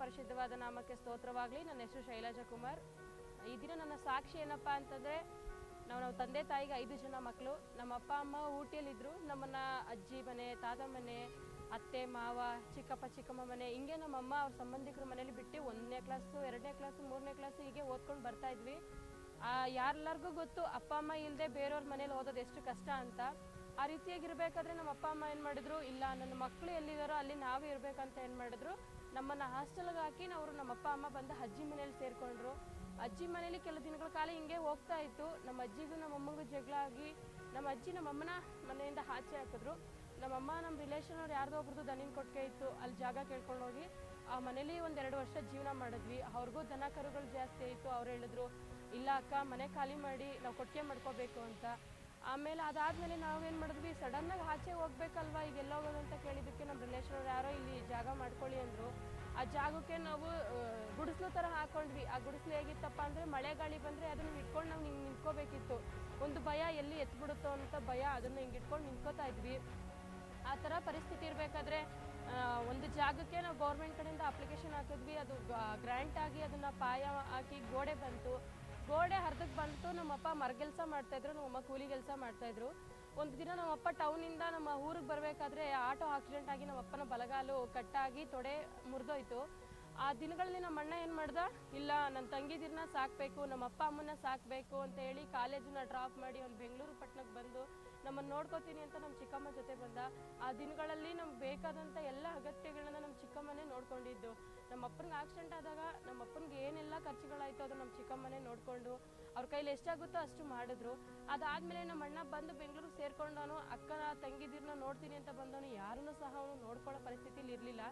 ಪರಿಶುದ್ಧವಾದ ನಾಮಕ್ಕೆ ಸ್ತೋತ್ರವಾಗಲಿ. ನನ್ನ ಹೆಸರು ಶೈಲಜಾ ಕುಮಾರ್. ಈ ದಿನ ನನ್ನ ಸಾಕ್ಷಿ ಏನಪ್ಪ ಅಂತಂದರೆ, ನಾವು ನಾವು ತಂದೆ ತಾಯಿಗೆ ಐದು ಜನ ಮಕ್ಕಳು ನಮ್ಮ ಅಪ್ಪ, ಅಮ್ಮ ಊಟಿಯಲ್ಲಿದ್ದರು ನಮ್ಮನ್ನು ಅಜ್ಜಿ ಮನೆ, ತಾತ ಮನೆ, ಅತ್ತೆ, ಮಾವ, ಚಿಕ್ಕಪ್ಪ, ಚಿಕ್ಕಮ್ಮ ಮನೆ, ಹಿಂಗೆ ನಮ್ಮಮ್ಮ ಅವ್ರ ಸಂಬಂಧಿಕರ ಮನೇಲಿ ಬಿಟ್ಟು ಒಂದನೇ ಕ್ಲಾಸು ಎರಡನೇ ಕ್ಲಾಸು ಮೂರನೇ ಕ್ಲಾಸು ಹೀಗೆ ಓದ್ಕೊಂಡು ಬರ್ತಾ ಇದ್ವಿ. ಯಾರೆಲ್ಲರಿಗೂ ಗೊತ್ತು, ಅಪ್ಪ, ಅಮ್ಮ ಇಲ್ಲದೆ ಬೇರೆಯವ್ರ ಮನೇಲಿ ಓದೋದು ಎಷ್ಟು ಕಷ್ಟ ಅಂತ. ಆ ರೀತಿಯಾಗಿರ್ಬೇಕಾದ್ರೆ ನಮ್ಮ ಅಪ್ಪ, ಅಮ್ಮ ಏನು ಮಾಡಿದ್ರು, ಇಲ್ಲ ನನ್ನ ಮಕ್ಕಳು ಎಲ್ಲಿದಾರೋ ಅಲ್ಲಿ ನಾವೇ ಇರಬೇಕಂತ ಏನು ಮಾಡಿದ್ರು. ನಮ್ಮನ್ನು ಹಾಸ್ಟೆಲ್ಗೆ ಹಾಕಿ ಅವರು ನಮ್ಮ ಅಪ್ಪ ಅಮ್ಮ ಬಂದು ಅಜ್ಜಿ ಮನೇಲಿ ಸೇರಿಕೊಂಡ್ರು. ಅಜ್ಜಿ ಮನೇಲಿ ಕೆಲ ದಿನಗಳ ಕಾಲ ಹಿಂಗೆ ಹೋಗ್ತಾ ಇತ್ತು. ನಮ್ಮ ಅಜ್ಜಿಗೂ ನಮ್ಮ ಅಮ್ಮಗೂ ಜಗಳ ಆಗಿ ನಮ್ಮ ಅಜ್ಜಿ ನಮ್ಮ ಅಮ್ಮನ ಮನೆಯಿಂದ ಆಚೆ ಹಾಕಿದ್ರು. ನಮ್ಮಮ್ಮ ನಮ್ಮ ರಿಲೇಷನ್ ಅವ್ರು ಯಾರ್ದೋ ಒಬ್ರದ್ದು ದನಿನ ಕೊಟ್ಟಿಗೆ ಇತ್ತು. ಅಲ್ಲಿ ಜಾಗ ಕೇಳ್ಕೊಂಡು ಹೋಗಿ ಆ ಮನೇಲಿ ಒಂದೆರಡು ವರ್ಷ ಜೀವನ ಮಾಡಿದ್ವಿ. ಅವ್ರಿಗೂ ದನ ಕರುಗಳು ಜಾಸ್ತಿ ಆಯಿತು. ಅವ್ರು ಹೇಳಿದ್ರು, ಇಲ್ಲ ಅಕ್ಕ, ಮನೆ ಖಾಲಿ ಮಾಡಿ, ನಾವು ಕೊಟ್ಟಿಗೆ ಮಾಡ್ಕೋಬೇಕು ಅಂತ. ಆಮೇಲೆ ಅದಾದಮೇಲೆ ನಾವೇನು ಮಾಡಿದ್ವಿ? ಸಡನ್ನಾಗಿ ಆಚೆ ಹೋಗ್ಬೇಕಲ್ವಾ? ಈಗ ಎಲ್ಲ ಹೋಗೋದು ಅಂತ ಕೇಳಿದ್ದಕ್ಕೆ ನಮ್ಮ ರಿಲೇಷನ್ ಯಾರೋ ಇಲ್ಲಿ ಜಾಗ ಮಾಡ್ಕೊಳ್ಳಿ ಅಂದರು. ಆ ಜಾಗಕ್ಕೆ ನಾವು ಗುಡಿಸ್ಲು ಥರ ಹಾಕೊಂಡ್ವಿ. ಆ ಗುಡಿಸ್ಲು ಹೇಗಿತ್ತಪ್ಪ ಅಂದರೆ ಮಳೆ ಗಾಳಿ ಬಂದರೆ ಅದನ್ನು ಇಟ್ಕೊಂಡು ನಾವು ಹಿಂಗೆ ನಿಂತ್ಕೋಬೇಕಿತ್ತು. ಒಂದು ಭಯ ಎಲ್ಲಿ ಎತ್ಬಿಡುತ್ತೋ ಅಂತ ಭಯ ಅದನ್ನು ಹಿಂಗೆ ಇಟ್ಕೊಂಡು ನಿಂತ್ಕೋತಾ ಇದ್ವಿ. ಆ ಥರ ಪರಿಸ್ಥಿತಿ ಇರಬೇಕಾದ್ರೆ ಒಂದು ಜಾಗಕ್ಕೆ ನಾವು ಗೌರ್ಮೆಂಟ್ ಕಡೆಯಿಂದ ಅಪ್ಲಿಕೇಶನ್ ಹಾಕಿದ್ವಿ. ಅದು ಗ್ರ್ಯಾಂಟ್ ಆಗಿ ಅದನ್ನು ಪಾಯ ಹಾಕಿ ಗೋಡೆ ಬಂತು. ಗೋಡೆ ಹರ್ದಕ್ ಬಂತು ನಮ್ಮಪ್ಪ ಮರಗೆಲ್ಸ ಮಾಡ್ತಾಯಿದ್ರು ನಮ್ಮಮ್ಮ ಕೂಲಿ ಕೆಲಸ ಮಾಡ್ತಾಯಿದ್ರು ಒಂದು ದಿನ ನಮ್ಮಪ್ಪ ಟೌನಿಂದ ನಮ್ಮ ಊರಿಗೆ ಬರಬೇಕಾದ್ರೆ ಆಟೋ ಆಕ್ಸಿಡೆಂಟ್ ಆಗಿ ನಮ್ಮಪ್ಪನ ಬಲಗಾಲು ಕಟ್ಟಾಗಿ ತೊಡೆ ಮುರಿದೋಯ್ತು. ಆ ದಿನಗಳಲ್ಲಿ ನಮ್ಮ ಅಣ್ಣ ಏನು ಮಾಡ್ದ? ಇಲ್ಲ ನನ್ನ ತಂಗಿದಿರನ್ನ ಸಾಕ್ಬೇಕು, ನಮ್ಮ ಅಪ್ಪ ಅಮ್ಮನ ಸಾಕ್ಬೇಕು ಅಂತ ಹೇಳಿ ಕಾಲೇಜನ್ನ ಡ್ರಾಪ್ ಮಾಡಿ ಅವ್ನು ಬೆಂಗಳೂರು ಪಟ್ಟಣಕ್ಕೆ ಬಂದು ನಮ್ಮನ್ನು ನೋಡ್ಕೋತೀನಿ ಅಂತ ನಮ್ಮ ಚಿಕ್ಕಮ್ಮ ಜೊತೆ ಬಂದ. ಆ ದಿನಗಳಲ್ಲಿ ನಮ್ಗೆ ಬೇಕಾದಂಥ ಎಲ್ಲ ಅಗತ್ಯಗಳನ್ನ ನಮ್ಮ ಚಿಕ್ಕಮ್ಮನೇ ನೋಡ್ಕೊಂಡಿದ್ದು. ನಮ್ಮ ಅಪ್ಪನಿಗೆ ಆಕ್ಸಿಡೆಂಟ್ ಆದಾಗ ನಮ್ಮ ಅಪ್ಪನಿಗೆ ಏನೆಲ್ಲ ಖರ್ಚುಗಳಾಯ್ತು ಅದು ನಮ್ಮ ಚಿಕ್ಕಮ್ಮನೇ ನೋಡಿಕೊಂಡು ಅವ್ರ ಕೈಲಿ ಎಷ್ಟಾಗುತ್ತೋ ಅಷ್ಟು ಮಾಡಿದ್ರು. ಅದಾದಮೇಲೆ ನಮ್ಮ ಅಣ್ಣ ಬಂದು ಬೆಂಗಳೂರು ಸೇರ್ಕೊಂಡವನು, ಅಕ್ಕನ ತಂಗಿದಿರನ್ನ ನೋಡ್ತೀನಿ ಅಂತ ಬಂದವನು, ಯಾರನ್ನೂ ಸಹ ಅವನು ನೋಡ್ಕೊಳ್ಳೋ ಪರಿಸ್ಥಿತಿಲಿ ಇರಲಿಲ್ಲ.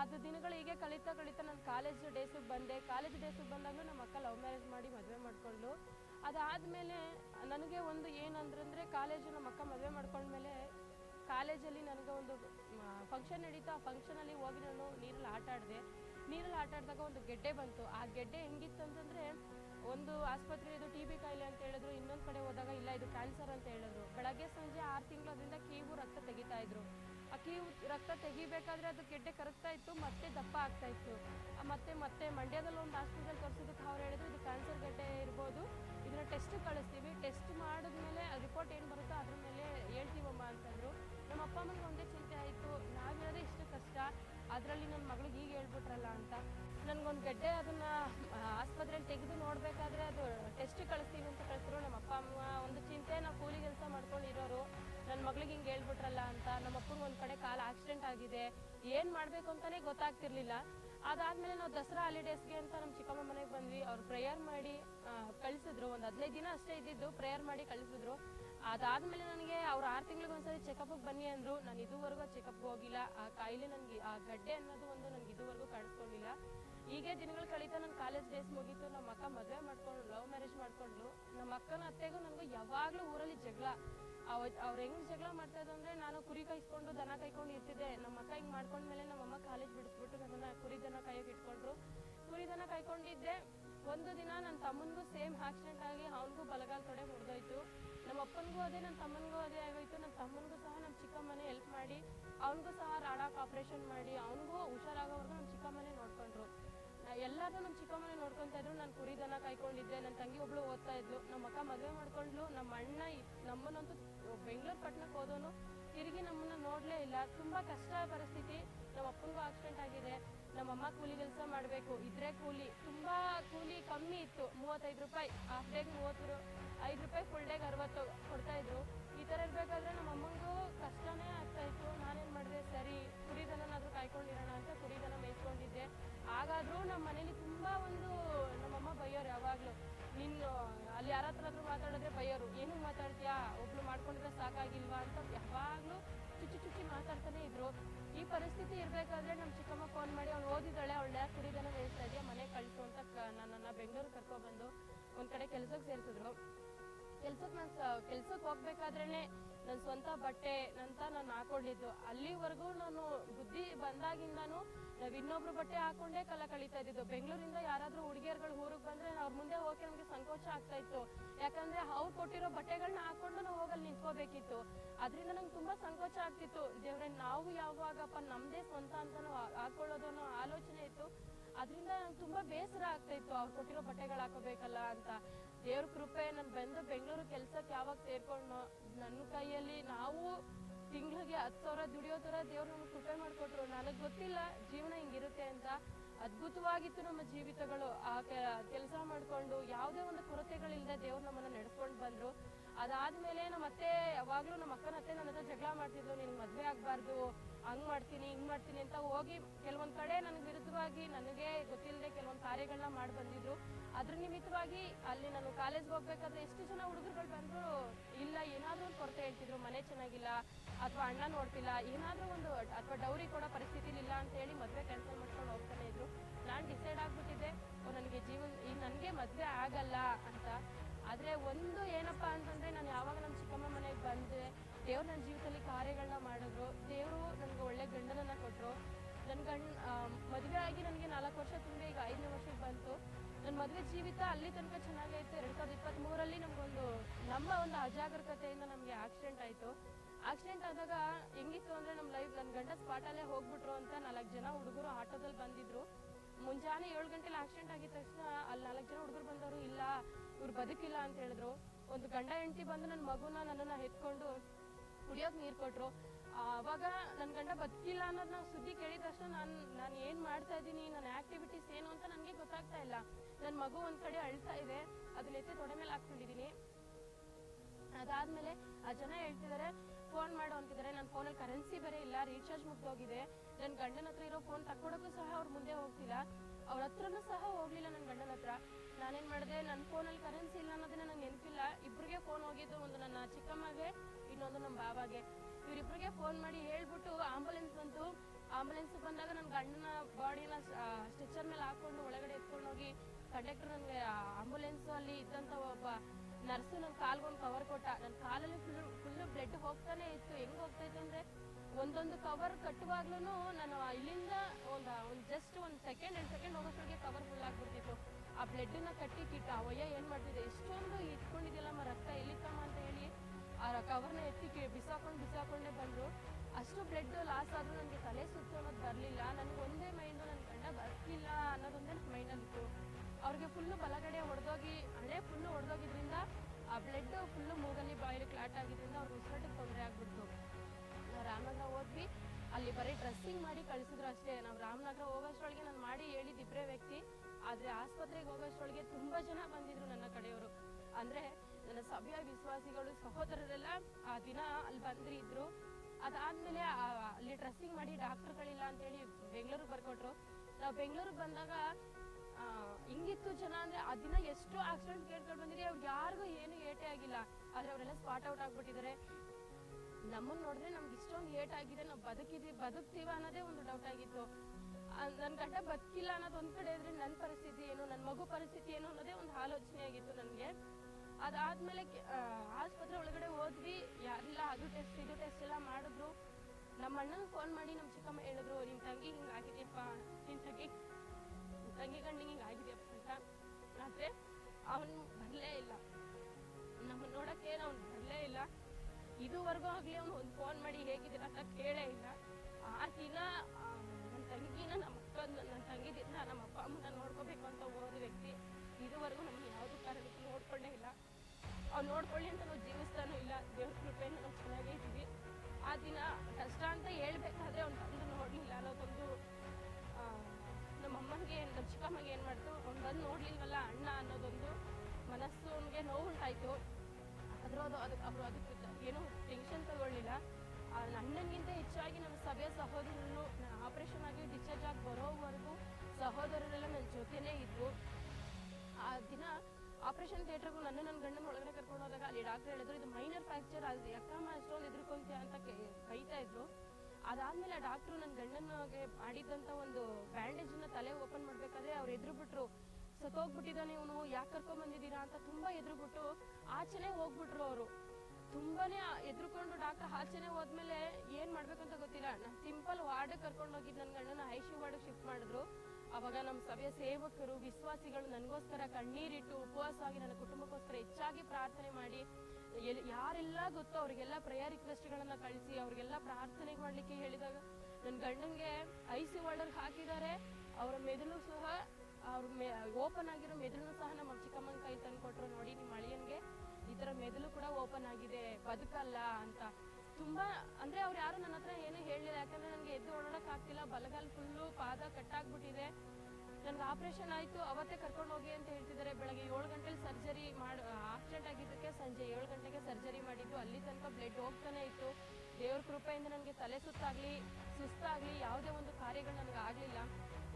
ಅದು ದಿನಗಳು ಹೀಗೆ ಕಳೀತಾ ಕಳೀತಾ ನಾನು ಕಾಲೇಜ್ ಡೇಸಿಗೆ ಬಂದೆ. ಕಾಲೇಜ್ ಡೇಸಿಗೆ ಬಂದಾಗಲೂ ನಮ್ಮ ಅಕ್ಕ ಲವ್ ಮ್ಯಾರೇಜ್ ಮಾಡಿ ಮದುವೆ ಮಾಡ್ಕೊಂಡು ಅದಾದಮೇಲೆ ನನಗೆ ಒಂದು ಏನಂದ್ರಂದರೆ ಕಾಲೇಜು ನಮ್ಮ ಅಕ್ಕ ಮದುವೆ ಮಾಡ್ಕೊಂಡ್ಮೇಲೆ ಕಾಲೇಜಲ್ಲಿ ನನಗೆ ಒಂದು ಫಂಕ್ಷನ್ ನಡೀತು. ಆ ಫಂಕ್ಷನಲ್ಲಿ ಹೋಗಿ ನಾನು ನೀರಲ್ಲಿ ಆಟ ಆಡಿದೆ. ನೀರಲ್ಲಿ ಆಟ ಆಡಿದಾಗ ಒಂದು ಗೆಡ್ಡೆ ಬಂತು. ಆ ಗೆಡ್ಡೆ ಹೆಂಗಿತ್ತು ಅಂತಂದರೆ ಒಂದು ಆಸ್ಪತ್ರೆ ಇದು ಟಿ ಬಿ ಕಾಯಿಲೆ ಅಂತ ಹೇಳಿದ್ರು. ಇನ್ನೊಂದು ಕಡೆ ಹೋದಾಗ ಇಲ್ಲ, ಇದು ಕ್ಯಾನ್ಸರ್ ಅಂತ ಹೇಳಿದ್ರು. ಬೆಳಗ್ಗೆ ಸಂಜೆ ಆರು ತಿಂಗಳು ಅದರಿಂದ ಕೀವು ರಕ್ತ ತೆಗಿತಾ ಇದ್ರು. ಕೀವು ರಕ್ತ ತೆಗಿಬೇಕಾದ್ರೆ ಅದು ಗೆಡ್ಡೆ ಕರಗ್ತಾ ಇತ್ತು, ಮತ್ತೆ ದಪ್ಪ ಆಗ್ತಾ ಇತ್ತು. ಮತ್ತೆ ಮತ್ತೆ ಮಂಡ್ಯದಲ್ಲಿ ಒಂದು ಹಾಸ್ಪಿಟಲ್ ತೋರಿಸಿದಕ್ಕೆ ಅವ್ರು ಹೇಳಿದ್ರು, ಇದು ಕ್ಯಾನ್ಸರ್ ಗೆಡ್ಡೆ ಇರ್ಬೋದು. ಇದನ್ನ ಟೆಸ್ಟ್ ಕಳಿಸ್ತೀವಿ. ಟೆಸ್ಟ್ ಮಾಡಿದ್ಮೇಲೆ ರಿಪೋರ್ಟ್ ಏನು ಬರುತ್ತೋ ಅದ್ರ ಮೇಲೆ ಹೇಳ್ತೀವಮ್ಮ ಅಂತಂದ್ರು. ನಮ್ಮ ಅಪ್ಪ ಅಮ್ಮನಿಗೆ ಒಂದೇ ಚಿಂತೆ ಆಯಿತು. ನಾವಿರೋದೇ ಇಷ್ಟು ಕಷ್ಟ. ಅದರಲ್ಲಿ ನನ್ನ ಮಗಳಿಗೆ ಈಗ ಮಗಳಿಗೆ ಹಿಂಗೆ ಹೇಳ್ಬಿಟ್ರಲ್ಲ ಅಂತ ನಮ್ಮ ಅಪ್ಪನಿಗೆ ಒಂದು ಕಡೆ ಕಾಲು ಆಕ್ಸಿಡೆಂಟ್ ಆಗಿದೆ, ಏನು ಮಾಡಬೇಕು ಅಂತಾನೆ ಗೊತ್ತಾಗ್ತಿರ್ಲಿಲ್ಲ. ಅದಾದ್ಮೇಲೆ ನಾವು ದಸರಾ ಹಾಲಿಡೇಸ್ಗೆ ಅಂತ ನಮ್ಮ ಚಿಕ್ಕಮ್ಮ ಮನೆಗೆ ಬಂದ್ವಿ. ಅವ್ರು ಪ್ರೇಯರ್ ಮಾಡಿ ಕಳಿಸಿದ್ರು. ಒಂದು ಹದಿನೈದು ದಿನ ಅಷ್ಟೇ ಇದ್ದಿದ್ದು ಪ್ರೇಯರ್ ಮಾಡಿ ಕಳಿಸಿದ್ರು. ಅದಾದ್ಮೇಲೆ ನನಗೆ ಅವ್ರು ಆರು ತಿಂಗಳಿಗೆ ಒಂದ್ಸರಿ ಚೆಕಪ್ಗೆ ಬನ್ನಿ ಅಂದ್ರು. ನಾನು ಇದುವರೆಗೂ ಚೆಕಪ್ಗೆ ಹೋಗಿಲ್ಲ. ಆ ಕಾಯಿಲೆ ನನಗೆ ಆ ಗಡ್ಡೆ ಅನ್ನೋದು ಒಂದು ನನಗೆ ಇದುವರೆಗೂ ಕಾಣಿಸ್ಕೊಂಡಿಲ್ಲ ಹೀಗೆ ದಿನಗಳು ಕಳೀತಾ ನನ್ನ ಕಾಲೇಜ್ ಡೇಸ್ ಮುಗೀತು. ನಮ್ಮ ಅಕ್ಕ ಮದುವೆ ಮಾಡ್ಕೊಂಡು ಲವ್ ಮ್ಯಾರೇಜ್ ಮಾಡ್ಕೊಂಡ್ಲು ನಮ್ಮ ಅಕ್ಕನ ಅತ್ತೆಗೂ ನನಗೂ ಯಾವಾಗಲೂ ಊರಲ್ಲಿ ಜಗಳ. ಅವತ್ತು ಅವ್ರು ಹೆಂಗ್ ಜಗಳ ಮಾಡ್ತಾ ಇದ್ರು ಅಂದ್ರೆ ನಾನು ಕುರಿ ಕಾಯಿಸ್ಕೊಂಡು ದನ ಕಾಯ್ಕೊಂಡು ಇರ್ತಿದ್ದೆ. ನಮ್ಮ ಅಕ್ಕ ಹಿಂಗ್ ಮಾಡ್ಕೊಂಡ್ಮೇಲೆ ನಮ್ಮ ಅಮ್ಮ ಕಾಲೇಜ್ ಬಿಡಿಸ್ಬಿಟ್ಟು ನನ್ನ ಕುರಿ ದನ ಕಾಯೋಕೆ ಇಟ್ಕೊಂಡ್ರು. ಕುರಿ ದನ ಕಾಯ್ಕೊಂಡಿದ್ದೆ. ಒಂದು ದಿನ ನನ್ನ ತಮ್ಮನಿಗೂ ಸೇಮ್ ಆಕ್ಸಿಡೆಂಟ್ ಆಗಿ ಅವನಿಗೂ ಬಲಗಾಲ್ ತೊಡೆ ಮುರಿದೋಯ್ತು. ನಮ್ಮ ಅಪ್ಪನಿಗೂ ಅದೇ ನನ್ನ ತಮ್ಮನಿಗೂ ಅದೇ ಆಗೋಯ್ತು. ನನ್ನ ತಮ್ಮನಿಗೂ ಸಹ ನಮ್ಮ ಚಿಕ್ಕಮ್ಮನೇ ಹೆಲ್ಪ್ ಮಾಡಿ, ಅವನಿಗೂ ಸಹ ರಾಡಾಕ್ ಆಪರೇಷನ್ ಮಾಡಿ, ಅವನಿಗೂ ಹುಷಾರಾಗೋವರೆಗೂ ನಮ್ಮ ಚಿಕ್ಕಮ್ಮನೇ ಎಲ್ಲರೂ ನಮ್ಮ ಚಿಕ್ಕಮ್ಮನ ನೋಡ್ಕೊಂತ ಇದ್ರು, ನಾನು ಕುರಿ ದನ ಕಾಯ್ಕೊಂಡಿದ್ದೆ. ನನ್ನ ತಂಗಿ ಒಬ್ಳು ಓದ್ತಾ ಇದ್ಲು. ನಮ್ಮ ಅಕ್ಕ ಮದುವೆ ಮಾಡ್ಕೊಂಡ್ಲು. ನಮ್ಮ ಅಣ್ಣ ನಮ್ಮನ್ನಂತೂ ಬೆಂಗಳೂರು ಪಟ್ಟಣಕ್ಕೆ ಹೋದವನು. ತಿರುಗಿ ನಮ್ಮನ್ನ ನೋಡಲೇ ಇಲ್ಲ. ತುಂಬಾ ಕಷ್ಟ ಪರಿಸ್ಥಿತಿ. ನಮ್ಮ ಅಪ್ಪನಿಗೂ ಆಕ್ಸಿಡೆಂಟ್ ಆಗಿದೆ. ನಮ್ಮಮ್ಮ ಕೂಲಿ ಕೆಲಸ ಮಾಡಬೇಕು. ಇದ್ರೆ ಕೂಲಿ. ತುಂಬಾ ಕೂಲಿ ಕಮ್ಮಿ ಇತ್ತು. ಮೂವತ್ತೈದು ರೂಪಾಯಿ. ಹಾಫ್ ಡೇಗೆ ಮೂವತ್ತು, ಐದು ರೂಪಾಯಿ ಫುಲ್ ಡೇಗೆ ಅರವತ್ತು ಕೊಡ್ತಾ ಇದ್ರು. ಈ ತರ ಇರ್ಬೇಕಾದ್ರೆ ನಮ್ಮ ಅಮ್ಮಂಗೂ ಕಷ್ಟನೇ ಆಗ್ತಾ ಇತ್ತು. ನಾನೇನ್ ಮಾಡಿದೆ? ಸರಿ ಕುರಿದನಾದ್ರೂ ಕಾಯ್ಕೊಂಡಿರೋಣ ಅಂತ ಕುರಿದನ ಹಾಗಾದ್ರೂ ನಮ್ಮ ಮನೇಲಿ ತುಂಬ ಒಂದು ನಮ್ಮಮ್ಮ ಬೈಯೋರು ಯಾವಾಗಲೂ. ನಿನ್ನ, ಅಲ್ಲಿ ಯಾರತ್ರ ಆದ್ರೂ ಮಾತಾಡಿದ್ರೆ ಬೈಯೋರು. ಏನು ಮಾತಾಡ್ತೀಯಾ? ಒಬ್ಳು ಮಾಡ್ಕೊಂಡ್ರೆ ಸಾಕಾಗಿಲ್ವಾ? ಅಂತ ಯಾವಾಗಲೂ ಚುಚ್ಚಿ ಚುಚ್ಚಿ ಮಾತಾಡ್ತಾನೆ ಇದ್ರು. ಈ ಪರಿಸ್ಥಿತಿ ಇರಬೇಕಾದ್ರೆ ನಮ್ಮ ಚಿಕ್ಕಮ್ಮ ಫೋನ್ ಮಾಡಿ ಅವ್ಳು ಓದಿದ್ದಾಳೆ, ಅವ್ಳ ಯಾಕೆ ಕುರಿದನ ಹೇಳ್ತಾ ಇದೆಯಾ ಮನೆ ಕಳಿಸು ಅಂತ ನನ್ನನ್ನು ಬೆಂಗಳೂರು ಕರ್ಕೊಬಂದು ಒಂದ್ ಕಡೆ ಕೆಲಸಕ್ಕೆ ಸೇರಿಸಿದ್ರು. ಕೆಲ್ಸಕ್ಕೆ ನಾನು ಕೆಲ್ಸಕ್ಕೆ ಹೋಗ್ಬೇಕಾದ್ರೇನೆ ನನ್ನ ಸ್ವಂತ ಬಟ್ಟೆ ನಂತ ನಾನು ಹಾಕೊಂಡಿದ್ದು. ಅಲ್ಲಿವರೆಗೂ ನಾನು ಬಂದಾಗಿಂದಾನು ನಾವು ಇನ್ನೊಬ್ರು ಬಟ್ಟೆ ಹಾಕೊಂಡೇ ಕಾಲ ಕಳೀತಾ ಇದ್ದಿದ್ದು. ಬೆಂಗಳೂರಿಂದ ಯಾರಾದ್ರೂ ಹುಡುಗಿಯರ್ಗಳು ಊರಿಗೆ ಬಂದ್ರೆ ಅವ್ರ ಮುಂದೆ ಹೋಗಿ ನಮ್ಗೆ ಸಂಕೋಚ ಆಗ್ತಾ ಇತ್ತು. ಯಾಕಂದ್ರೆ ಅವ್ರು ಕೊಟ್ಟಿರೋ ಬಟ್ಟೆಗಳನ್ನ ಹಾಕೊಂಡು ನಾವು ಹೋಗಲ್ ನಿಂತ್ಕೋಬೇಕಿತ್ತು. ಅದರಿಂದ ನಂಗೆ ತುಂಬಾ ಸಂಕೋಚ ಆಗ್ತಿತ್ತು. ದೇವ್ರೆ, ನಾವು ಯಾವಾಗಪ್ಪ ನಮ್ದೇ ಸ್ವಂತ ಅಂತ ನಾವು ಹಾಕೊಳ್ಳೋದು ಅನ್ನೋ ಆಲೋಚನೆ ಇತ್ತು. ಅದರಿಂದ ನಂಗೆ ತುಂಬಾ ಬೇಸರ ಆಗ್ತಾ ಇತ್ತು. ಅವ್ರು ಕೊಟ್ಟಿರೋ ಬಟ್ಟೆಗಳು ಹಾಕೋಬೇಕಲ್ಲ ಅಂತ. ದೇವ್ರ ಕೃಪೆ ನಾನು ಬಂದು ತಿಂಗಳಿಗೆ ಹತ್ತು ಸಾವಿರ ದುಡಿಯೋ ಥರ ದೇವ್ರು ನಮ್ಗೆ ಕೃಪೆ ಮಾಡಿಕೊಟ್ರು. ನನಗೆ ಗೊತ್ತಿಲ್ಲ ಜೀವನ ಹಿಂಗಿರುತ್ತೆ ಅಂತ. ಅದ್ಭುತವಾಗಿತ್ತು ನಮ್ಮ ಜೀವಿತಗಳು. ಆ ಕೆಲಸ ಮಾಡ್ಕೊಂಡು ಯಾವುದೇ ಒಂದು ಕೊರತೆಗಳಿಲ್ಲದೆ ದೇವ್ರು ನಮ್ಮನ್ನ ನಡೆಸ್ಕೊಂಡು ಬಂದ್ರು. ಅದಾದ್ಮೇಲೆ ನಮ್ಮ ಅತ್ತೆ, ಯಾವಾಗ್ಲೂ ನಮ್ಮ ಅಕ್ಕನ ಅತ್ತೆ ನನ್ನ ಜಗಳ ಮಾಡ್ತಿದ್ಲು. ನಿನ್ ಮದ್ವೆ ಆಗ್ಬಾರ್ದು. ಹಂಗ್ ಮಾಡ್ತೀನಿ, ಹಿಂಗ್ ಮಾಡ್ತೀನಿ ಅಂತ ಹೋಗಿ ಕೆಲವೊಂದ್ ಕಡೆ ನನಗೆ ನನಗೆ ಗೊತ್ತಿಲ್ಲದೆ ಕೆಲವೊಂದು ಕಾರ್ಯಗಳನ್ನ ಮಾಡಿ ಬಂದಿದ್ರು. ಅದ್ರ ನಿಮಿತ್ತವಾಗಿ ಅಲ್ಲಿ ನಾನು ಕಾಲೇಜ್ಗೆ ಹೋಗ್ಬೇಕಾದ್ರೆ ಎಷ್ಟು ಜನ ಹುಡುಗರುಗಳು ಬಂದ್ರು, ಇಲ್ಲ, ಏನಾದ್ರೂ ಒಂದು ಕೊರತೆ ಹೇಳ್ತಿದ್ರು, ಮನೆ ಚೆನ್ನಾಗಿಲ್ಲ, ಅಥವಾ ಅಣ್ಣ ನೋಡ್ತಿಲ್ಲ, ಏನಾದ್ರೂ ಒಂದು ಅಥವಾ ಡೌರಿ ಕೊಡೋ ಪರಿಸ್ಥಿತಿ ಇಲ್ಲ ಅಂತ ಹೇಳಿ ಮದ್ವೆ ಕ್ಯಾನ್ಸಲ್ ಮಾಡ್ಕೊಂಡು ಹೋಗ್ತಾನೆ ಇದ್ರು. ನಾನ್ ಡಿಸೈಡ್ ಆಗ್ಬಿಟ್ಟಿದ್ದೆ ನನಗೆ ಜೀವನ, ಈ ನನಗೆ ಮದ್ವೆ ಆಗಲ್ಲ ಅಂತ. ಆದ್ರೆ ಒಂದು ಏನಪ್ಪಾ ಅಂತಂದ್ರೆ, ನಾನು ಯಾವಾಗ ನಮ್ಮ ಚಿಕ್ಕಮ್ಮ ಮನೆಗೆ ಬಂದೆ, ದೇವ್ರು ನನ್ನ ಜೀವಿತದಲ್ಲಿ ಕಾರ್ಯಗಳನ್ನ ಮಾಡಿದ್ರು, ದೇವರು ನನಗೆ ಒಳ್ಳೆ ಗಂಡನನ್ನ ಕೊಟ್ರು. ನನ್ನ ಗಂಡ ಮದುವೆ ಆಗಿ ನನಗೆ ನಾಲ್ಕು ವರ್ಷ ತುಂಬಿ ಈಗ ಐದನೇ ವರ್ಷಕ್ಕೆ ಬಂತು. ನನ್ನ ಮದುವೆ ಜೀವಿತ ಅಲ್ಲಿ ತನಕ ಚೆನ್ನಾಗೈತೆ ಎರಡ್ ಸಾವಿರದ ಇಪ್ಪತ್ತ್ ಮೂರಲ್ಲಿ ನಮ್ಗೊಂದು, ನಮ್ಮ ಒಂದು ಅಜಾಗರೂಕತೆಯಿಂದ ನಮಗೆ ಆಕ್ಸಿಡೆಂಟ್ ಆಯ್ತು. ಆಕ್ಸಿಡೆಂಟ್ ಆದಾಗ ಹೆಂಗಿತ್ತು ಅಂದ್ರೆ ನಮ್ಮ ಲೈಫ್ ನನ್ನ ಗಂಡ ಸ್ಪಾಟಲ್ಲೇ ಹೋಗ್ಬಿಟ್ರು ಅಂತ ನಾಲ್ಕು ಜನ ಹುಡುಗರು ಆಟೋದಲ್ಲಿ ಬಂದಿದ್ರು. ಮುಂಜಾನೆ ಏಳು ಗಂಟೆಲಿ ಆಕ್ಸಿಡೆಂಟ್ ಆಗಿದ ತಕ್ಷಣ ಅಲ್ಲಿ ನಾಲ್ಕು ಜನ ಹುಡುಗರು ಬಂದವರು, ಇಲ್ಲ, ಇವ್ರು ಬದುಕಿಲ್ಲ ಅಂತ ಹೇಳಿದ್ರು. ಒಂದು ಗಂಡ ಹೆಂಡತಿ ಬಂದು ನನ್ನ ಮಗುನ ನನ್ನನ್ನ ಎತ್ಕೊಂಡು ಕುಡಿಯೋಕೆ ನೀರು ಕೊಟ್ರು. ಅವಾಗ ನನ್ನ ಗಂಡ ಬದುಕಿಲ್ಲ ಅನ್ನೋದನ್ನ ಸುದ್ದಿ ಕೇಳಿದ ತಕ್ಷಣ ನಾನು ನಾನು ಏನ್ ಮಾಡ್ತಾ ಇದ್ದೀನಿ, ನನ್ನ ಆಕ್ಟಿವಿಟೀಸ್ ಏನು ಅಂತ ನನಗೆ ಗೊತ್ತಾಗ್ತಾ ಇಲ್ಲ. ನನ್ನ ಮಗು ಒಂದ್ ಕಡೆ ಅಳ್ತಾ ಇದೆ, ಅದನ್ನ ಎತ್ತಿ ತೊಡೆ ಮೇಲೆ ಹಾಕೊಂಡಿದೀನಿ ಅದಾದ್ಮೇಲೆ ಆ ಜನ ಹೇಳ್ತಿದಾರೆ, ಫೋನ್ ಮಾಡು ಅಂತಿದ್ದಾರೆ ನನ್ನ ಫೋನಲ್ಲಿ ಕರೆನ್ಸಿ ಬೇರೆ ಇಲ್ಲ ರೀಚಾರ್ಜ್ ಮುಗ್ದೋಗಿದೆ. ನನ್ನ ಗಂಡನ ಹತ್ರ ಇರೋ ಫೋನ್ ತಕ್ಕೊಡಕ್ಕೂ ಸಹ ಅವ್ರ ಮುಂದೆ ಹೋಗ್ತಿಲ್ಲ. ಅವ್ರ ಹತ್ರನೂ ಸಹ ಹೋಗ್ಲಿಲ್ಲ ನನ್ನ ಗಂಡನ ಹತ್ರ. ನಾನೇನ್ ಮಾಡಿದೆ ನನ್ನ ಫೋನಲ್ಲಿ ಕರೆನ್ಸಿ ಇಲ್ಲ ಅನ್ನೋದನ್ನ ನಂಗೆ ನೆನಪಿಲ್ಲ. ಇಬ್ರಿಗೆ ಫೋನ್ ಹೋಗಿದ್ದು ಒಂದು ನನ್ನ ಚಿಕ್ಕಮ್ಮಗೆ, ಇನ್ನೊಂದು ನಮ್ಮ ಬಾಬಾಗೆ ಇವರಿಬ್ರಿಗೆ ಫೋನ್ ಮಾಡಿ ಹೇಳ್ಬಿಟ್ಟು ಆಂಬುಲೆನ್ಸ್ ಬಂತು. ಆಂಬುಲೆನ್ಸ್ ಬಂದಾಗ ನನ್ನ ಗಂಡನ ಬಾಡಿನ ಸ್ಟ್ರೆಚರ್ ಮೇಲೆ ಹಾಕೊಂಡು ಒಳಗಡೆ ಎತ್ಕೊಂಡು ಹೋಗಿ ಕಂಡಕ್ಟರ್ ನನಗೆ ಆಂಬುಲೆನ್ಸ್ ಅಲ್ಲಿ ಇದ್ದಂತ ಒಬ್ಬ ನರ್ಸು ನನ್ನ ಕಾಲ್ಗೊಂದು ಕವರ್ ಕೊಟ್ಟ. ನನ್ನ ಕಾಲಲ್ಲಿ ಫುಲ್ ಫುಲ್ ಬ್ಲಡ್ ಹೋಗ್ತಾನೆ ಇತ್ತು. ಹೆಂಗ್ ಹೋಗ್ತಾ ಇತ್ತು ಅಂದ್ರೆ ಒಂದೊಂದು ಕವರ್ ಕಟ್ಟುವಾಗ್ಲೂ ನಾನು ಇಲ್ಲಿಂದ ಒಂದು ಒಂದು ಜಸ್ಟ್ ಒಂದು ಸೆಕೆಂಡ್ ಎರಡು ಸೆಕೆಂಡ್ ಹೋಗೋಷ್ಟೊಳಗೆ ಕವರ್ ಫುಲ್ ಆಗ್ಬಿಡ್ತಿತ್ತು. ಆ ಬ್ಲಡ್ನ ಕಟ್ಟಿ ಕಿಟ್ಟ ಅವಯ್ಯ ಏನ್ ಮಾಡ್ತಿದ್ದೆ? ಎಷ್ಟೊಂದು ಇಟ್ಕೊಂಡಿದ್ಯಲ್ಲಮ್ಮ ರಕ್ತ, ಎಲ್ಲಿತ್ತಮ್ಮ? ಆ ಕವರ್ನ ಎತ್ತಿ ಬಿಸಾಕೊಂಡು ಬಿಸಾಕೊಂಡೇ ಬಂದರು. ಅಷ್ಟು ಬ್ಲಡ್ ಲಾಸ್ ಆದರೂ ನನಗೆ ತಲೆ ಸುತ್ತು ಅನ್ನೋದು ಬರಲಿಲ್ಲ. ನನಗೆ ಒಂದೇ ಮೈಂಡು ನನ್ನ ಗಂಡ ಬರ್ತಿಲ್ಲ ಅನ್ನೋದೊಂದೇ ನನ್ನ ಮೈಂಡಲ್ಲಿತ್ತು ಅವ್ರಿಗೆ ಫುಲ್ಲು ಬಲಗಡೆ ಹೊಡೆದೋಗಿ ಹಳೆ ಫುಲ್ಲು ಹೊಡೆದೋಗಿದ್ರಿಂದ ಆ ಬ್ಲಡ್ ಫುಲ್ಲು ಮೂಗಲ್ಲಿ, ಬಾಯಲ್ಲಿ ಕ್ಲಾಟ್ ಆಗಿದ್ರಿಂದ ಅವ್ರಿಗೆ ಉಸಿರಾಟಕ್ಕೆ ತೊಂದರೆ ಆಗ್ಬಿಡ್ತು. ನಾವು ರಾಮನಗರ ಹೋದ್ವಿ. ಅಲ್ಲಿ ಬರೀ ಡ್ರೆಸ್ಸಿಂಗ್ ಮಾಡಿ ಕಳಿಸಿದ್ರು ಅಷ್ಟೇ. ನಾವು ರಾಮನಗರ ಹೋಗೋಷ್ಟೊಳಗೆ ನಾನು ಮಾಡಿ ಹೇಳಿದ ಇಬ್ಬರೇ ವ್ಯಕ್ತಿ. ಆದ್ರೆ ಆಸ್ಪತ್ರೆಗೆ ಹೋಗೋಷ್ಟೊಳಗೆ ತುಂಬಾ ಜನ ಬಂದಿದ್ರು ನನ್ನ ಕಡೆಯವರು. ಅಂದ್ರೆ ನನ್ನ ಸಭೆಯ ವಿಶ್ವಾಸಿಗಳು, ಸಹೋದರರೆಲ್ಲ ಆ ದಿನ ಅಲ್ಲಿ ಬಂದ್ರಿ ಇದ್ರು ಅದಾದ್ಮೇಲೆ ಅಲ್ಲಿ ಡ್ರೆಸ್ಸಿಂಗ್ ಮಾಡಿ ಡಾಕ್ಟರ್ಗಳಿಲ್ಲ ಅಂತೇಳಿ ಬೆಂಗಳೂರಿಗೆ ಬರ್ಕೊಟ್ರು. ನಾವು ಬೆಂಗಳೂರಿಗೆ ಬಂದಾಗ ಹಿಂಗಿತ್ತು ಜನ ಅಂದ್ರೆ ಆ ದಿನ ಎಷ್ಟು ಆಕ್ಸಿಡೆಂಟ್ ಕೇಳ್ಕೊಂಡು ಬಂದ್ರಿ ಅವ್ರಿಗೆ ಯಾರಿಗೂ ಏನು ಏಟೇ ಆಗಿಲ್ಲ. ಆದ್ರೆ ಅವರೆಲ್ಲ ಸ್ಪಾಟ್ ಔಟ್ ಆಗ್ಬಿಟ್ಟಿದ್ದಾರೆ. ನಮ್ಮನ್ನ ನೋಡಿದ್ರೆ ನಮ್ಗೆ ಇಷ್ಟೊಂದು ಏಟ್ ಆಗಿದೆ. ನಾವು ಬದುಕಿದೀವಿ, ಬದುಕ್ತೀವ ಅನ್ನೋದೇ ಒಂದು ಡೌಟ್ ಆಗಿತ್ತು. ನನ್ನ ಗಂಡ ಬದುಕಿಲ್ಲ ಅನ್ನೋದು ಒಂದ್ ಕಡೆ ಇದ್ರೆ ನನ್ನ ಪರಿಸ್ಥಿತಿ ಏನು ನನ್ನ ಮಗು ಪರಿಸ್ಥಿತಿ ಏನು ಅನ್ನೋದೇ ಒಂದು ಆಲೋಚನೆ ಆಗಿತ್ತು ನನಗೆ. ಅದಾದ್ಮೇಲೆ ಆಸ್ಪತ್ರೆ ಒಳಗಡೆ ಹೋದ್ವಿ. ಯಾರಿಲ್ಲ, ಅದು ಟೆಸ್ಟ್ ಇದು ಟೆಸ್ಟ್ ಎಲ್ಲ ಮಾಡಿದ್ರು. ನಮ್ಮ ಅಣ್ಣನ ಫೋನ್ ಮಾಡಿ ನಮ್ಮ ಚಿಕ್ಕಮ್ಮ ಹೇಳಿದ್ರು, ನಿಮ್ ತಂಗಿ ಹಿಂಗಾಗಿದೆಯಪ್ಪ ನಿನ್ ತಂಗಿ ನಿನ್ ತಂಗಿ ಗಂಡಿಗೆ ಹಿಂಗಾಗಿದೆಯಪ್ಪ ಅಂತ. ಆದ್ರೆ ಅವನು ಬರಲೇ ಇಲ್ಲ. ನಮ್ಮನ್ನ ನೋಡಕ್ಕೆ ಅವ್ನು ಬರಲೇ ಇಲ್ಲ. ಇದುವರೆಗೂ ಆಗ್ಲಿ ಅವ್ನು ಒಂದು ಫೋನ್ ಮಾಡಿ ಹೇಗಿದ್ರ ಅಂತ ಕೇಳೇ ಇಲ್ಲ. ಆ ದಿನ ನನ್ನ ತಂಗಿನ ನಮ್ಮ ಅಪ್ಪ ನನ್ನ ತಂಗಿದಿನ್ನ ನಮ್ಮ ಅಪ್ಪ ಅಮ್ಮನ ನೋಡ್ಕೋಬೇಕು ಅಂತ ಹೋದ ವ್ಯಕ್ತಿ. ಇದುವರೆಗೂ ನಮ್ಗೆ ಯಾವುದು ಕಾರಣಕ್ಕೂ ನೋಡ್ಕೊಂಡೇ ಇಲ್ಲ. ಅವ್ನು ನೋಡ್ಕೊಳ್ಳಿ ಅಂತ ನಾವು ಜೀವಿಸ್ತಾನೂ ಇಲ್ಲ. ದೇವ್ರ ಕೃಪೆಯಿಂದ ನಾವು ಚೆನ್ನಾಗೇ ಇದ್ದೀವಿ. ಆ ದಿನ ಕಷ್ಟ ಅಂತ ಹೇಳ್ಬೇಕಾದ್ರೆ ಅವ್ನು ತಂದು ನೋಡಲಿಲ್ಲ ಆ, ನಮ್ಮ ಅಮ್ಮನಿಗೆ ನಮ್ಮ ಚಿಕ್ಕಮ್ಮಗೆ ಏನು ಮಾಡ್ತು? ಅವ್ನು ಬಂದು ನೋಡ್ಲಿಲ್ವಲ್ಲ ಅಣ್ಣ ಅನ್ನೋದೊಂದು ಮನಸ್ಸು ಅವ್ನಿಗೆ ನೋವು ಉಂಟಾಯಿತು. ಆದರೂ ಅದು ಅದಕ್ಕೆ ಅವರು ಅದಕ್ಕೆ ಏನೂ ಟೆನ್ಷನ್ ತಗೊಳ್ಳಿಲ್ಲ. ಆ, ನನ್ನ ಅಣ್ಣನಿಗಿಂತ ಹೆಚ್ಚಾಗಿ ನಮ್ಮ ಸಭೆಯ ಸಹೋದರರು ನಾನು ಆಪರೇಷನ್ ಆಗಿ ಡಿಸ್ಚಾರ್ಜ್ ಆಗಿ ಬರೋವರೆಗೂ ಸಹೋದರರೆಲ್ಲ ನನ್ನ ಜೊತೆನೇ ಇದ್ದರು ಆ ದಿನ ಆಪರೇಷನ್ ಥಿಯೇಟರ್ಗೂ ನನ್ನ ನನ್ನ ಗಂಡನ ಒಳಗಡೆ ಕರ್ಕೊಂಡು ಹೋದಾಗ ಅಲ್ಲಿ ಡಾಕ್ಟರ್ ಹೇಳಿದ್ರು, ಇದು ಮೈನರ್ ಫ್ರಾಕ್ಚರ್ ಅದು ಯಾಕಮ್ಮ ಅಷ್ಟೊಂದು ಎದುರ್ಕೊಂತೀಯ ಅಂತ ಕೈತಾ ಇದ್ರು. ಅದಾದ್ಮೇಲೆ ಡಾಕ್ಟ್ರು ನನ್ನ ಗಂಡನಿಗೆ ಮಾಡಿದ್ದಂತ ಒಂದು ಬ್ಯಾಂಡೇಜ್ನ ತಲೆ ಓಪನ್ ಮಾಡ್ಬೇಕಾದ್ರೆ ಅವ್ರು ಎದುರು ಬಿಟ್ರು ಸತ್ತೋಗ್ಬಿಟ್ಟಿದ್ದಾನೆ ಇವನು, ಯಾಕೆ ಕರ್ಕೊಂಡ್ ಬಂದಿದ್ದೀರಾ ಅಂತ ತುಂಬಾ ಎದುರು ಬಿಟ್ಟು ಆಚೆನೆ ಹೋಗ್ಬಿಟ್ರು ಅವರು. ತುಂಬಾನೇ ಎದ್ರುಕೊಂಡು ಡಾಕ್ಟರ್ ಆಚೆನೆ ಹೋದ್ಮೇಲೆ ಏನ್ ಮಾಡ್ಬೇಕಂತ ಗೊತ್ತಿಲ್ಲ. ನಾನು ಸಿಂಪಲ್ ವಾರ್ಡ್ ಕರ್ಕೊಂಡು ಹೋಗಿದ್ ನನ್ನ ಗಂಡನ ಐಶು ವಾರ್ಡ್ ಶಿಫ್ಟ್ ಮಾಡಿದ್ರು. ಅವಾಗ ನಮ್ಮ ಸಭೆಯ ಸೇವಕರು, ವಿಶ್ವಾಸಿಗಳು ನನಗೋಸ್ಕರ ಕಣ್ಣೀರಿಟ್ಟು ಉಪವಾಸವಾಗಿ ನನ್ನ ಕುಟುಂಬಕ್ಕೋಸ್ಕರ ಹೆಚ್ಚಾಗಿ ಪ್ರಾರ್ಥನೆ ಮಾಡಿ ಯಾರೆಲ್ಲ ಗೊತ್ತೋ ಅವರಿಗೆಲ್ಲ ಪ್ರೇಯರ್ ರಿಕ್ವೆಸ್ಟ್ಗಳನ್ನ ಕಳಿಸಿ, ಅವ್ರಿಗೆಲ್ಲ ಪ್ರಾರ್ಥನೆ ಮಾಡ್ಲಿಕ್ಕೆ ಹೇಳಿದಾಗ ನನ್ನ ಗಂಡನ್ಗೆ ಐ ಸಿ ವಾರ್ಡರ್ ಹಾಕಿದ್ದಾರೆ. ಅವರ ಮೆದುಳು ಸಹ, ಅವ್ರ ಓಪನ್ ಆಗಿರೋ ಮೆದುಳು ಸಹ ನಮ್ಮ ಚಿಕ್ಕಮ್ಮನ ಕೈ ತಂದು ಕೊಟ್ರು ನೋಡಿ ನಿಮ್ಮ ಅಳಿಯನ್ಗೆ. ಈ ತರ ಮೆದುಳು ಕೂಡ ಓಪನ್ ಆಗಿದೆ, ಬದುಕಲ್ಲ ಅಂತ. ತುಂಬಾ, ಅಂದ್ರೆ ಅವ್ರು ಯಾರು ನನ್ನ ಹತ್ರ ಏನು ಹೇಳಿಲ್ಲ, ಯಾಕಂದ್ರೆ ನನಗೆ ಎದ್ದು ಆಗ್ಬಿಟ್ಟಿದೆ ಕಟ್ಟಾಗ್ಬಿಟ್ಟಿದೆ. ನನ್ಗೆ ಆಪರೇಷನ್ ಆಯ್ತು, ಅವತ್ತೇ ಕರ್ಕೊಂಡು ಹೋಗಿ ಅಂತ ಹೇಳ್ತಿದ್ದಾರೆ. ಬೆಳಗ್ಗೆ ಏಳು ಗಂಟೆಲಿ ಸರ್ಜರಿ ಮಾಡಿ ಆಕ್ಸಿಡೆಂಟ್ ಆಗಿದ್ದಕ್ಕೆ ಸಂಜೆ ಏಳು ಗಂಟೆಗೆ ಸರ್ಜರಿ ಮಾಡಿದ್ದು. ಅಲ್ಲಿ ತನಕ ಬ್ಲಡ್ ಹೋಗ್ತಾನೆ ಇತ್ತು. ದೇವ್ರ ಕೃಪೆಯಿಂದ ನನಗೆ ತಲೆ ಸುತ್ತಾಗ್ಲಿ, ಸುಸ್ತಾಗ್ಲಿ, ಯಾವುದೇ ಒಂದು ಕಾರ್ಯಗಳು ನನಗೆ ಆಗಲಿಲ್ಲ.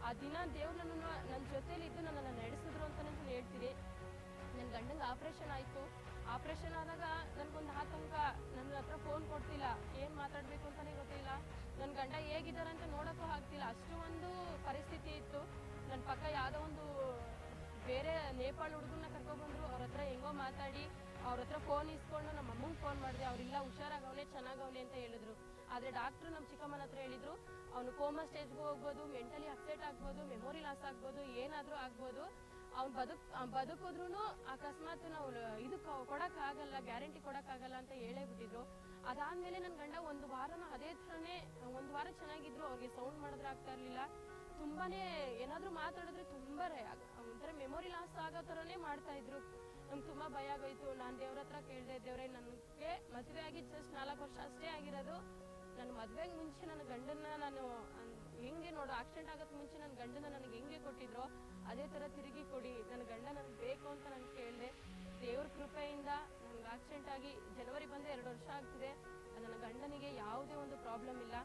ಆ ದಿನ ದೇವ್ರು ನನ್ನನ್ನು ನನ್ನ ಜೊತೇಲಿ ಇದ್ದು ನನ್ನನ್ನು ನಡೆಸಿದ್ರು ಅಂತ ನಾನು ಹೇಳ್ತೀನಿ. ನನ್ನ ಗಂಡಂಗೆ ಆಪರೇಷನ್ ಆಯಿತು. ಆಪರೇಷನ್ ಆದಾಗ ನನಗೊಂದು ಆತಂಕ. ನನ್ನ ಹತ್ರ ಫೋನ್ ಕೊಡ್ತಿಲ್ಲ. ಏನು ಮಾತಾಡಬೇಕು ಅಂತಲೇ ಗೊತ್ತಿಲ್ಲ. ನನ್ನ ಗಂಡ ಹೇಗಿದ್ದಾರೆ ಅಂತ ನೋಡೋಕ್ಕೂ ಆಗ್ತಿಲ್ಲ. ಅಷ್ಟು ಒಂದು ಪರಿಸ್ಥಿತಿ ಇತ್ತು. ನನ್ನ ಪಕ್ಕ ಯಾವುದೋ ಒಂದು ಬೇರೆ ನೇಪಾಳ ಹುಡುಗನ್ನ ಕರ್ಕೊಬಂದ್ರು ಅವ್ರ ಹತ್ರ ಹೆಂಗೋ ಮಾತಾಡಿ, ಅವ್ರ ಹತ್ರ ಫೋನ್ ಇಸ್ಕೊಂಡು ನಮ್ಮ ಅಮ್ಮಂಗೆ ಫೋನ್ ಮಾಡಿದೆ. ಅವ್ರಿಲ್ಲ ಹುಷಾರಾಗವ್ಲೆ ಚೆನ್ನಾಗವ್ಲಿ ಅಂತ ಹೇಳಿದ್ರು. ಆದರೆ ಡಾಕ್ಟ್ರು ನಮ್ಮ ಚಿಕ್ಕಮ್ಮನ ಹತ್ರ ಹೇಳಿದ್ರು, ಅವನು ಕೋಮಾ ಸ್ಟೇಜ್ಗೂ ಹೋಗ್ಬೋದು ಮೆಂಟಲಿ ಅಪ್ಸೆಟ್ ಆಗ್ಬೋದು ಮೆಮೊರಿ ಲಾಸ್ ಆಗ್ಬೋದು, ಏನಾದರೂ ಆಗ್ಬೋದು. ಅವ್ನು ಬದುಕ್ ಬದುಕಿದ್ರು ಅಕಸ್ಮಾತ್ ನಾವು ಇದು ಕೊಡೋಕ್ಕಾಗಲ್ಲ, ಗ್ಯಾರಂಟಿ ಕೊಡೋಕ್ಕಾಗಲ್ಲ ಅಂತ ಹೇಳೇ ಬಿಟ್ಟಿದ್ರು. ಅದಾದ್ಮೇಲೆ ನನ್ನ ಗಂಡ ಒಂದು ವಾರನ ಅದೇ ಥರನೇ, ಒಂದು ವಾರ ಚೆನ್ನಾಗಿದ್ರು, ಅವ್ರಿಗೆ ಸೌಂಡ್ ಮಾಡಿದ್ರೆ ಆಗ್ತಾ ಇರ್ಲಿಲ್ಲ. ತುಂಬಾನೇ ಏನಾದ್ರೂ ಮಾತಾಡಿದ್ರೆ ತುಂಬಾ ಒಂಥರ ಮೆಮೊರಿ ಲಾಸ್ ಆಗೋ ಥರನೇ ಮಾಡ್ತಾ ಇದ್ರು. ನಮ್ಗೆ ತುಂಬಾ ಭಯ ಆಗೋಯ್ತು. ನಾನು ದೇವ್ರ ಹತ್ರ ಕೇಳಿದೆ ದೇವ್ರೆ ನನಗೆ ಮದುವೆ ಆಗಿ ಜಸ್ಟ್ ನಾಲ್ಕು ವರ್ಷ ಅಷ್ಟೇ ಆಗಿರೋದು. ನನ್ನ ಮದುವೆಗೆ ಮುಂಚೆ ನನ್ನ ಗಂಡನ್ನ ನಾನು ಹೆಂಗೆ ನೋಡು ಆಕ್ಸಿಡೆಂಟ್ ಆಗೋದ್ ಮುಂಚೆ ನನ್ನ ಗಂಡನ ನನಗೆ ಹೆಂಗೆ ಕೊಟ್ಟಿದ್ರೋ, ಅದೇ ತರ ತಿರುಗಿ ಕೊಡಿ. ನನ್ನ ಗಂಡ ನನಗೆ ಬೇಕು ಅಂತ ನಾನು ಕೇಳಿದೆ. ದೇವ್ರ ಕೃಪೆಯಿಂದ ನನ್ಗೆ ಆಕ್ಸಿಡೆಂಟ್ ಆಗಿ ಜನವರಿ ಬಂದು ಎರಡು ವರ್ಷ ಆಗ್ತಿದೆ. ನನ್ನ ಗಂಡನಿಗೆ ಯಾವುದೇ ಒಂದು ಪ್ರಾಬ್ಲಮ್ ಇಲ್ಲ.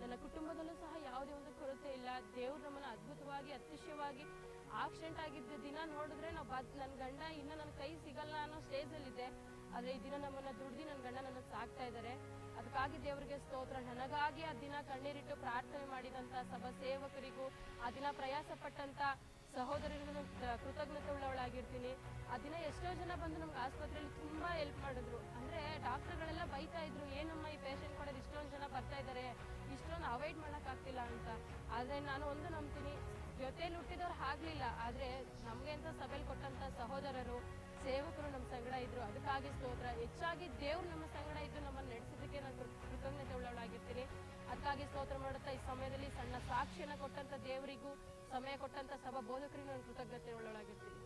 ನನ್ನ ಕುಟುಂಬದಲ್ಲೂ ಸಹ ಯಾವುದೇ ಒಂದು ಕೊರತೆ ಇಲ್ಲ. ದೇವ್ರು ನಮ್ಮನ್ನು ಅದ್ಭುತವಾಗಿ ಅತಿಶಯವಾಗಿ ಆಕ್ಸಿಡೆಂಟ್ ಆಗಿದ್ದ ದಿನ ನೋಡಿದ್ರೆ ನಾವು ಬದ್ ನನ್ನ ಗಂಡ ಇನ್ನು ನನ್ನ ಕೈ ಸಿಗಲ್ಲ ಅನ್ನೋ ಸ್ಟೇಜಲ್ಲಿದೆ ಆದರೆ ಈ ದಿನ ನಮ್ಮನ್ನ ದುಡ್ದು ನನ್ನ ಗಂಡ ನನ್ನ ಸಾಕ್ತಾ ಇದ್ದಾರೆ. ಅದಕ್ಕಾಗಿ ದೇವರಿಗೆ ಸ್ತೋತ್ರ. ನನಗಾಗಿ ಆ ದಿನ ಕಣ್ಣೀರಿಟ್ಟು ಪ್ರಾರ್ಥನೆ ಮಾಡಿದಂತ ಸಭಾ ಸೇವಕರಿಗೂ ಆ ದಿನ ಪ್ರಯಾಸ ಪಟ್ಟಂತ ಸಹೋದರಿಗೂ ಕೃತಜ್ಞತೆ ಉಳ್ಳವಳಾಗಿರ್ತೀನಿ ಆ ದಿನ ಎಷ್ಟೋ ಜನ ಬಂದು ನಮ್ಗೆ ಆಸ್ಪತ್ರೆಯಲ್ಲಿ ತುಂಬಾ ಹೆಲ್ಪ್ ಮಾಡಿದ್ರು. ಅಂದ್ರೆ ಡಾಕ್ಟರ್ಗಳೆಲ್ಲ ಬೈತಾ ಇದ್ರು, ಏನಮ್ಮ ಈ ಪೇಷಂಟ್ ಕೊಡೋದು? ಇಷ್ಟೊಂದು ಜನ ಬರ್ತಾ ಇದ್ದಾರೆ. ಇಷ್ಟೊಂದು ಅವಾಯ್ಡ್ ಆಗ್ತಿಲ್ಲ ಅಂತ. ಆದ್ರೆ ನಾನು ಒಂದು ನಂಬ್ತೀನಿ, ಜೊತೆಯಲ್ಲಿ ಹುಟ್ಟಿದವ್ರು ಆಗ್ಲಿಲ್ಲ. ಆದ್ರೆ ನಮ್ಗೆ ಅಂತ ಸಭೆಯಲ್ಲಿ ಕೊಟ್ಟಂತ ಸಹೋದರರು ಸೇವಕರು ನಮ್ಮ ಸಂಗಡ ಇದ್ರು. ಅದಕ್ಕಾಗಿ ಸ್ತೋತ್ರ. ಹೆಚ್ಚಾಗಿ ದೇವ್ರು ನಮ್ಮ ಸಂಗಡ ಇದ್ದು ನಮ್ಮನ್ನು ನಡೆಸಿದ್ದಕ್ಕೆ ನಾನು ಕೃತಜ್ಞತೆ ಉಳ್ಳವಳಾಗಿರ್ತೀನಿ. ಅದಕ್ಕಾಗಿ ಸ್ತೋತ್ರ ಮಾಡುತ್ತಾ ಈ ಸಮಯದಲ್ಲಿ ಸಣ್ಣ ಸಾಕ್ಷಿಯನ್ನ ಕೊಟ್ಟಂತ ದೇವರಿಗೂ, ಸಮಯ ಕೊಟ್ಟಂತ ಸಭಾ ಬೋಧಕರಿಗೂ ನಾನು ಕೃತಜ್ಞತೆ ಉಳ್ಳವಳಾಗಿರ್ತೀನಿ.